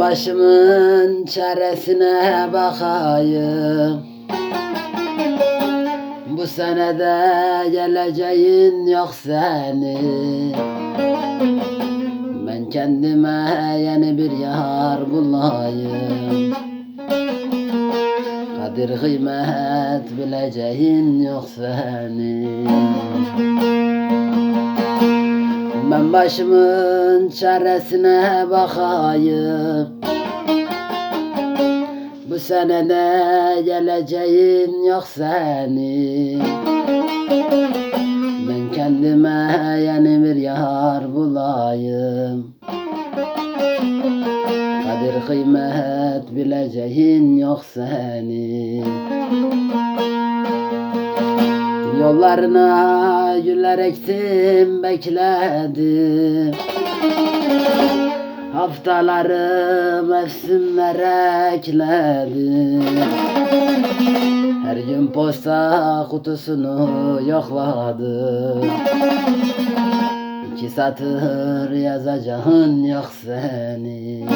başımın çaresine bakayım. Bu senede geleceğin yok senin Ben kendime yeni bir yar bulayım. Kadir kıymet bileceğin yok senin başımın çaresine bakayım. Bu senede geleceğin yok senin. Ben kendime yeni bir yar bulayım. Kadir kıymet bileceğin yok senin Yollarına güller ektim bekledim. Haftaları mevsimlere ekledim. Her gün posta kutusunu yokladım. İki satır yazacağın yok senin